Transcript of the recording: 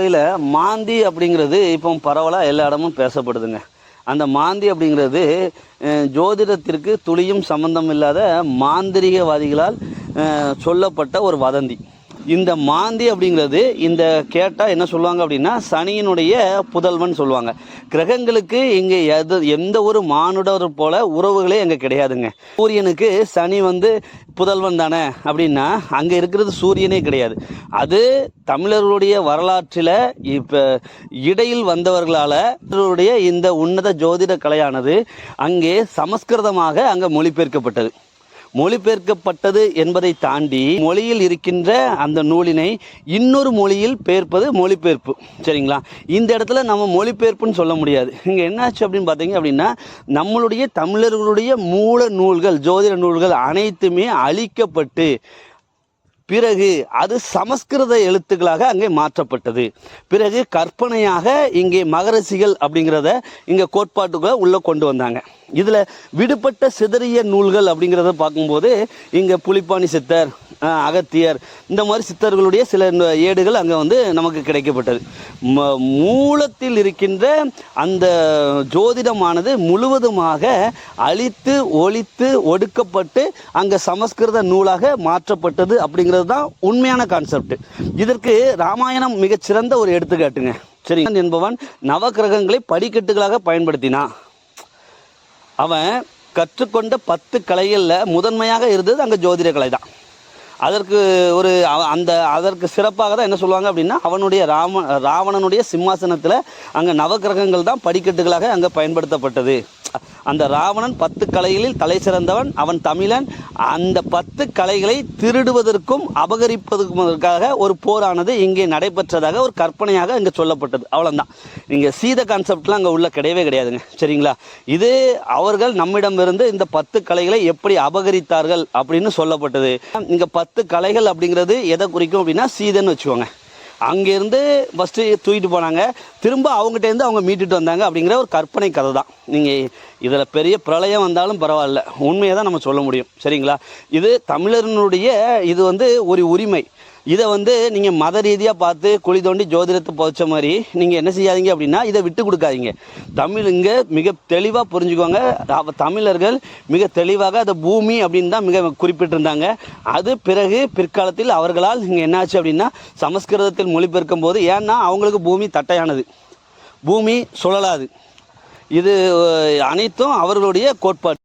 இதில் மாந்தி அப்படிங்கிறது இப்போ பரவலாக எல்லா இடமும் பேசப்படுதுங்க. அந்த மாந்தி அப்படிங்கிறது ஜோதிடத்திற்கு துளியும் சம்பந்தம் இல்லாத மாந்திரிகவாதிகளால் சொல்லப்பட்ட ஒரு வதந்தி. இந்த மாந்தி அப்படிங்கிறது இந்த கேட்டால் என்ன சொல்லுவாங்க அப்படின்னா சனியினுடைய புதல்வன் சொல்லுவாங்க. கிரகங்களுக்கு இங்கே எது எந்த ஒரு மானுடர் போல உறவுகளே அங்கே கிடையாதுங்க. சூரியனுக்கு சனி வந்து புதல்வன் தானே அப்படின்னா அங்கே இருக்கிறது சூரியனே கிடையாது. அது தமிழர்களுடைய வரலாற்றில் இப்போ இடையில் வந்தவர்களால் இந்த உன்னத ஜோதிட கலையானது அங்கே சமஸ்கிருதமாக அங்கே மொழிபெயர்க்கப்பட்டது. மொழிபெயர்க்கப்பட்டது என்பதை தாண்டி மொழியில் இருக்கின்ற அந்த நூலினை இன்னொரு மொழியில் பெயர்ப்பது மொழிபெயர்ப்பு. சரிங்களா? இந்த இடத்துல நம்ம மொழிபெயர்ப்புன்னு சொல்ல முடியாது. இங்கே என்னாச்சு அப்படின்னு பார்த்தீங்க அப்படின்னா நம்மளுடைய தமிழர்களுடைய மூல நூல்கள் ஜோதிட நூல்கள் அனைத்துமே அழிக்கப்பட்டு பிறகு அது சமஸ்கிருத எழுத்துக்களாக அங்கே மாற்றப்பட்டது. பிறகு கற்பனையாக இங்கே மகரசிகள் அப்படிங்கிறத இங்கே கோட்பாட்டுக்குள்ள உள்ளே கொண்டு வந்தாங்க. இதில் விடுபட்ட சிதறிய நூல்கள் அப்படிங்கிறத பார்க்கும்போது இங்கே புலிப்பாணி சித்தர் அகத்தியர். இந்த மாதிரி சித்தர்களுடைய சில ஏடுகள் அங்கே வந்து நமக்கு கிடைக்கப்பட்டது. ம- மூலத்தில் இருக்கின்ற அந்த ஜோதிடமானது முழுவதுமாக அழித்து ஒழித்து ஒடுக்கப்பட்டு அங்கே சமஸ்கிருத நூலாக மாற்றப்பட்டது அப்படிங்கிறது தான் உண்மையான கான்செப்ட் இதற்கு ராமாயணம் மிகச்சிறந்த ஒரு எடுத்துக்காட்டுங்க. சரி என்பவன் நவக்கிரகங்களை படிக்கட்டுகளாக பயன்படுத்தினான் அவன் கற்றுக்கொண்ட பத்து கலைகளில் முதன்மையாக இருந்தது அங்கே ஜோதிட கலை தான். அதற்கு ஒரு அந்த அதற்கு சிறப்பாக தான் என்ன சொல்லுவாங்க அப்படின்னா அவனுடைய ராம ராவணனுடைய சிம்மாசனத்தில் அங்கே நவக்கிரகங்கள் தான் படிக்கட்டுகளாக அங்கே பயன்படுத்தப்பட்டது. அந்த ராவணன் பத்து கலைகளில் தலை சிறந்தவன் அவன் தமிழன். அந்த பத்து கலைகளை திருடுவதற்கும் அபகரிப்பதற்காக ஒரு போரானது இங்கே நடைபெற்றதாக ஒரு கற்பனையாக இங்கே சொல்லப்பட்டது. அவ்வளோதான் இங்கே சீத கான்செப்ட்லாம் அங்கே உள்ள கிடையவே கிடையாதுங்க. சரிங்களா? இது அவர்கள் நம்மிடமிருந்து இந்த பத்து கலைகளை எப்படி அபகரித்தார்கள் அப்படின்னு சொல்லப்பட்டது. இங்கே பத்து கலைகள் அப்படிங்கிறது எதை குறிக்கும் அப்படின்னா சீதன்னு வச்சுக்கோங்க. அங்கேருந்து ஃபஸ்ட்டு தூக்கிட்டு போனாங்க. திரும்ப அவங்ககிட்டேருந்து அவங்க மீட்டுட்டு வந்தாங்க அப்படிங்கிற ஒரு கற்பனை கதை தான். நீங்கள் இதில் பெரிய பிரளயம் வந்தாலும் பரவாயில்ல. உண்மையை தான் நம்ம சொல்ல முடியும். சரிங்களா? இது தமிழர்னுடைய இது வந்து ஒரு உரிமை. இதை வந்து நீங்கள் மத ரீதியாக பார்த்து குழி தோண்டி ஜோதிடத்தை புதைச்ச மாதிரி நீங்கள் என்ன செய்யாதீங்க அப்படின்னா இதை விட்டு கொடுக்காதீங்க. தமிழ் இங்கே மிக தெளிவாக புரிஞ்சுக்கோங்க. தமிழர்கள் மிக தெளிவாக அந்த பூமி அப்படின்னு தான் மிக குறிப்பிட்டிருந்தாங்க. அது பிறகு பிற்காலத்தில் அவர்களால் இங்கே என்னாச்சு அப்படின்னா சமஸ்கிருதத்தில் மொழிபெயர்க்கும் போது ஏன்னா அவங்களுக்கு பூமி தட்டையானது. பூமி சுழலாது. இது அனைத்தும் அவர்களுடைய கோட்பாடு.